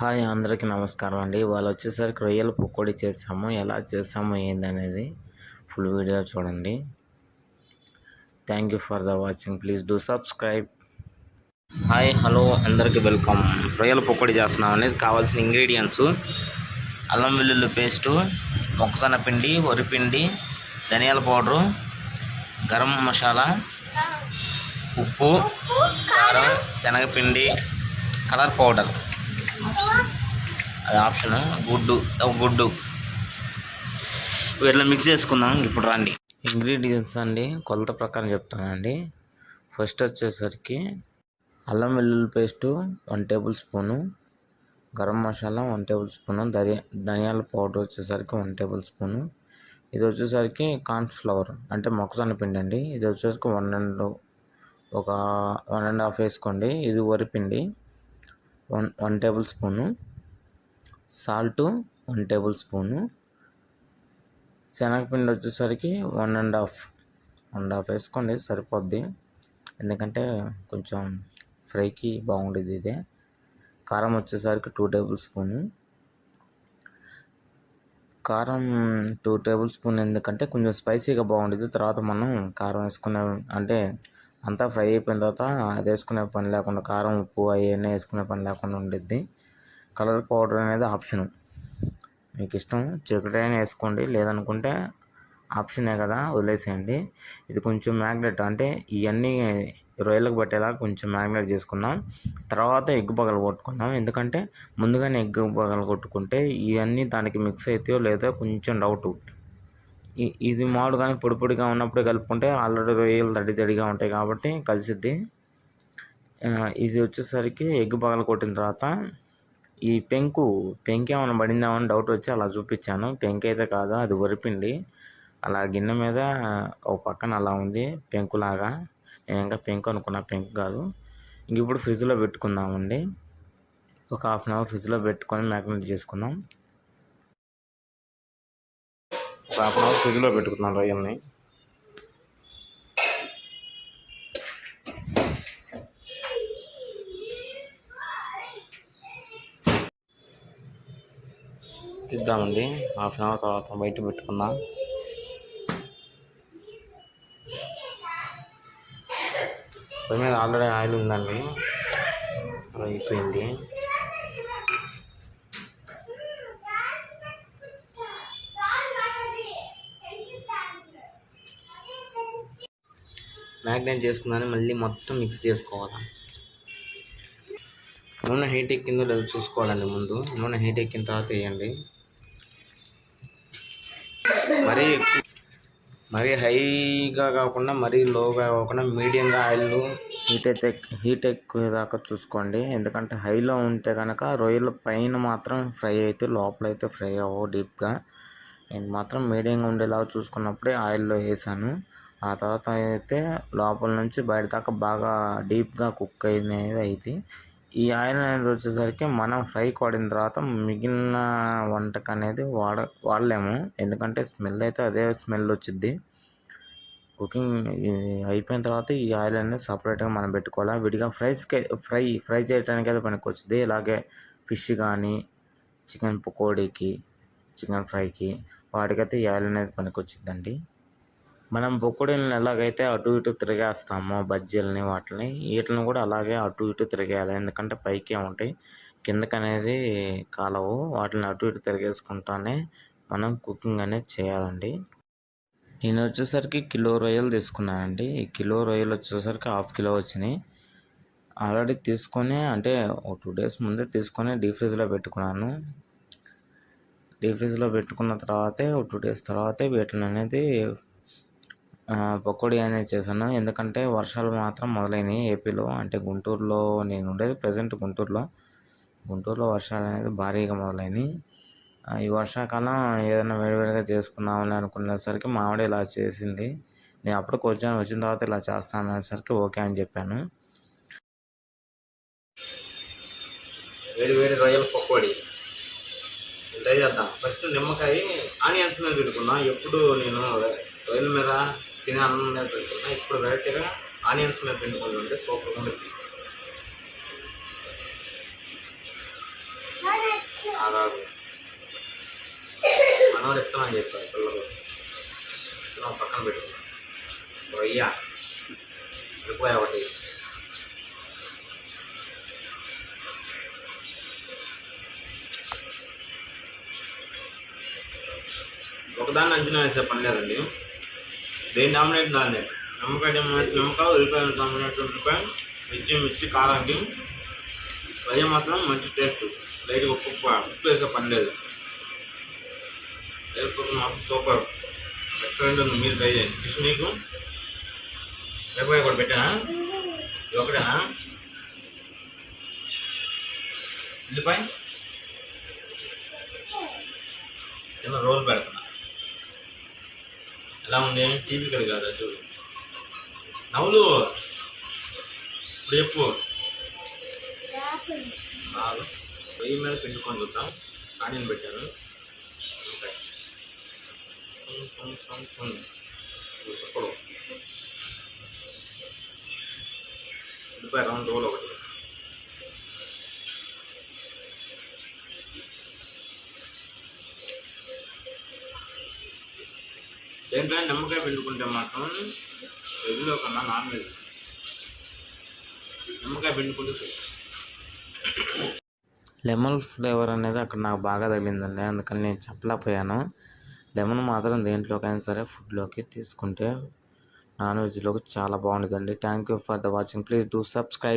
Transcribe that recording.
Hi అందరికీ నమస్కారం అండి. వాళ్ళు వచ్చేసరికి రొయ్యల పకోడీ చేసాము. ఎలా చేసాము ఏందనేది ఫుల్ వీడియో చూడండి. Thank you for the watching please do subscribe hi hello అందరికీ వెల్కమ్ రొయ్యల పకోడీ చేస్తున్నాం అనేది కావాల్సిన ఇంగ్రీడియంట్స్ అల్లం వెల్లుల్లి పేస్టు మొక్కజొన్న పిండి వరిపిండి ధనియాల పౌడరు గరం మసాలా ఉప్పు కారం శనగపిండి కలర్ పౌడర్ అది ఆప్షన్ గుడ్డు. ఒక గుడ్డు. ఇట్లా మిక్స్ చేసుకుందాం? ఇప్పుడు రండి. ఇంగ్రీడియంట్స్ అండి కొలత ప్రకారం చెప్తానండి. ఫస్ట్ వచ్చేసరికి అల్లం వెల్లుల్లి paste one tablespoon garam masala one tablespoon ధనియా ధనియాల పౌడర్ వచ్చేసరికి వన్ టేబుల్ స్పూను. ఇది వచ్చేసరికి కార్న్ ఫ్లవర్ అంటే మొక్కజొన్న పిండి అండి. ఇది వచ్చేసరికి వన్ అండ్ ఒక వన్ అండ్ హాఫ్ వేసుకోండి. ఇది వరిపిండి one one tablespoon. Salt one tablespoon. శనగపిండి వచ్చేసరికి one and half one and half వేసుకోండి సరిపోద్ది. ఎందుకంటే కొంచెం ఫ్రైకి బాగుండేది ఇదే. కారం వచ్చేసరికి టూ టేబుల్ స్పూను. కారం టూ టేబుల్ స్పూన్ ఎందుకంటే కొంచెం స్పైసీగా బాగుండేది. తర్వాత మనం కారం వేసుకునే అంటే అంతా ఫ్రై అయిపోయిన తర్వాత అది వేసుకునే పని లేకుండా కారం ఉప్పు అవన్నీ వేసుకునే పని లేకుండా ఉండిద్ది. కలర్ పౌడర్ అనేది ఆప్షను. మీకు ఇష్టం చికెన్ వేసుకోండి. లేదనుకుంటే ఆప్షనే కదా వదిలేసేయండి. ఇది కొంచెం మ్యాగ్నెట్. అంటే ఇవన్నీ రొయ్యలకు పట్టేలా కొంచెం మ్యాగ్నెట్ చేసుకున్నాం తర్వాత ఎగ్ పగలు కొట్టుకున్నాం ఎందుకంటే ముందుగానే ఎగ్ పగలు కొట్టుకుంటే ఇవన్నీ దానికి మిక్స్ అవుతాయో లేదో కొంచెం డౌట్. ఇది మామూలుగానే పొడి పొడిగా ఉన్నప్పుడు కలుపుకుంటే ఆల్రెడీ రొయ్యలు తడి తడిగా ఉంటాయి కాబట్టి కలిసిద్ది. ఇది వచ్చేసరికి ఎగ్ పగల కొట్టిన తర్వాత ఈ పెంకు పెంకు ఏమైనా పడిందామని డౌట్ వచ్చి అలా చూపించాను. పెంకు అయితే కాదు అది వరిపిండి. అలా గిన్నె మీద ఒక పక్కన అలా ఉంది పెంకులాగా. నేను ఇంకా పెంకు అనుకున్నా పెంకు కాదు. ఇంక ఇప్పుడు ఫ్రిడ్జ్లో పెట్టుకుందామండి. ఒక హాఫ్ అన్ అవర్ ఫ్రిడ్జ్లో పెట్టుకొని మ్యాగ్నెట్ చేసుకుందాం. హాఫ్ అన్ అవర్ ఫ్రిడ్జ్లో పెట్టుకున్నాను రొయ్యల్ని. తిద్దామండి. హాఫ్ అన్ అవర్ తర్వాత బయట పెట్టుకుందాం పొయ్యి మీద ఆల్రెడీ ఆయిల్ ఉందండి. అలా అయిపోయింది. మ్యాగ్నేట్ చేసుకున్నాను మళ్ళీ మొత్తం మిక్స్ చేసుకోవాలి. నూనె హీట్ ఎక్కిందో లేదో చూసుకోవాలండి ముందు. నూనె హీట్ ఎక్కిన తర్వాత వేయండి. మరీ మరీ హైగా కాకుండా మరీ లోగా కాకుండా మీడియంగా ఆయిల్ హీట్ అయితే హీట్ ఎక్కువ దాకా చూసుకోండి. ఎందుకంటే హైలో ఉంటే కనుక రొయ్యల పైన మాత్రం ఫ్రై అయితే లోపల అయితే ఫ్రై అవ్వవు డీప్గా నేను మాత్రం మీడియంగా ఉండేలాగా చూసుకున్నప్పుడే ఆయిల్లో వేసాను. ఆ తర్వాత అయితే లోపల నుంచి బయట దాకా బాగా డీప్గా కుక్ అయినది అయితే ఈ ఆయిల్ అనేది వచ్చేసరికి మనం ఫ్రై వాడిన తర్వాత మిగిలిన వంటకు అనేది వాడ వాడలేము. ఎందుకంటే స్మెల్ అయితే అదే స్మెల్ వచ్చింది కుకింగ్ అయిపోయిన తర్వాత ఈ ఆయిల్ అనేది సపరేట్గా మనం పెట్టుకోవాలి? విడిగా ఫ్రైస్కి ఫ్రై ఫ్రై చేయడానికి అయితే పనికొచ్చింది ఇలాగే ఫిష్ కానీ చికెన్ పకోడీకి చికెన్ ఫ్రైకి వాటికైతే ఈ ఆయిల్ అనేది పనికి వచ్చిందండి మనం పకోడీలను ఎలాగైతే అటు ఇటు తిరిగేస్తామో బజ్జీలని వాటిని వీటిని కూడా అలాగే అటు ఇటు తిరిగేయాలి. ఎందుకంటే పైకే ఉంటాయి కిందకి అనేది కాలవు. వాటిని అటు ఇటు తిరిగేసుకుంటానే మనం కుకింగ్ అనేది చేయాలండి. నేను వచ్చేసరికి కిలో రొయ్యలు తీసుకున్నానండి. ఈ కిలో రొయ్యలు వచ్చేసరికి హాఫ్ కిలో వచ్చినాయి. ఆల్రెడీ తీసుకొని అంటే ఒక టూ డేస్ ముందే తీసుకొని డీప్ ఫ్రిడ్జ్లో పెట్టుకున్నాను. డీప్ ఫ్రిడ్జ్లో పెట్టుకున్న తర్వాతే ఒక టూ డేస్ తర్వాతే వీటిని అనేది పకోడీ అనేది చేశాను. ఎందుకంటే వర్షాలు మాత్రం మొదలైనవి ఏపీలో. అంటే గుంటూరులో నేను ఉండేది ప్రజెంట్ గుంటూరులో. గుంటూరులో వర్షాలు అనేది భారీగా మొదలైనవి ఈ వర్షాకాలం ఏదైనా వేడివేడిగా చేసుకుందామని అనుకునేసరికి మామిడి ఇలా చేసింది. నేను అప్పుడు కొంచెం వచ్చిన తర్వాత ఇలా చేస్తాను అనేసరికి ఓకే అని చెప్పాను. వేడి వేడి రొయ్యల పకోడీ. ట్రై చేద్దాం. ఫస్ట్ నిమ్మకాయ ఆనియన్స్ మీద పెట్టుకున్నా ఎప్పుడు నేను రొయ్యల మీద తినే అన్నం పెడుతున్నా ఇప్పుడు వెరైటీగా ఆనియన్స్ మీద పిండుకుంటుంటే సూపర్గా ఉంటుంది రాదు మనవాడు ఇస్తామని చెప్పారు పిల్లలు. ఇస్తున్నాం పక్కన పెట్టుకున్నాం రొయ్య. వెళ్ళిపోయా ఒకటి. ఒకదాన్ని అంచనా వేసే పని లేదండి. దేని డామినేట్ దాన్ని? నిమ్మకాయ నిమ్మకాయ ఉల్లిపాయ డామినేట్ ఉల్లిపాయ మిర్చి మిర్చి కారానికి రొయ్య మాత్రం మంచి టేస్ట్. లైట్గా ఉప్పు ఉప్పు వేసే పని లేదు. వేసుకుంటే మాత్రం సూపర్. ఎక్సలెంట్ ఉంది. మీరు ట్రై చేయండి. ఫిష్ నీకు? మిరపకాయ కూడా పెట్టానా? ఇది ఒకటేనా? ఉల్లిపాయ? చిన్న రోల్ పెడతాను? ఎలా ఉంది టీవీ ఇక్కడ కాదా? చూడు. నవ్వులు. ఇప్పుడు చెప్పు. బాగా వెయ్యి మీద పిండుకొని చూద్దాం. ఆనియన్ పెట్టాను. ఇప్పుడు రౌండ్ రోల్ ఒకటి. దేంట్లో నిమ్మకాయ పిండుకుంటే మాత్రం వెజ్లో కన్నా నాన్ వెజ్. నిమ్మకాయ పిండుకుంటే లెమన్ ఫ్లేవర్ అనేది అక్కడ నాకు బాగా తగిలిందండి. అందుకని నేను చెప్పలేకపోయాను. లెమన్ మాత్రం దేంట్లోకైనా సరే ఫుడ్లోకి తీసుకుంటే నాన్ వెజ్లోకి చాలా బాగుంటుందండి. Thank you for the watching please do subscribe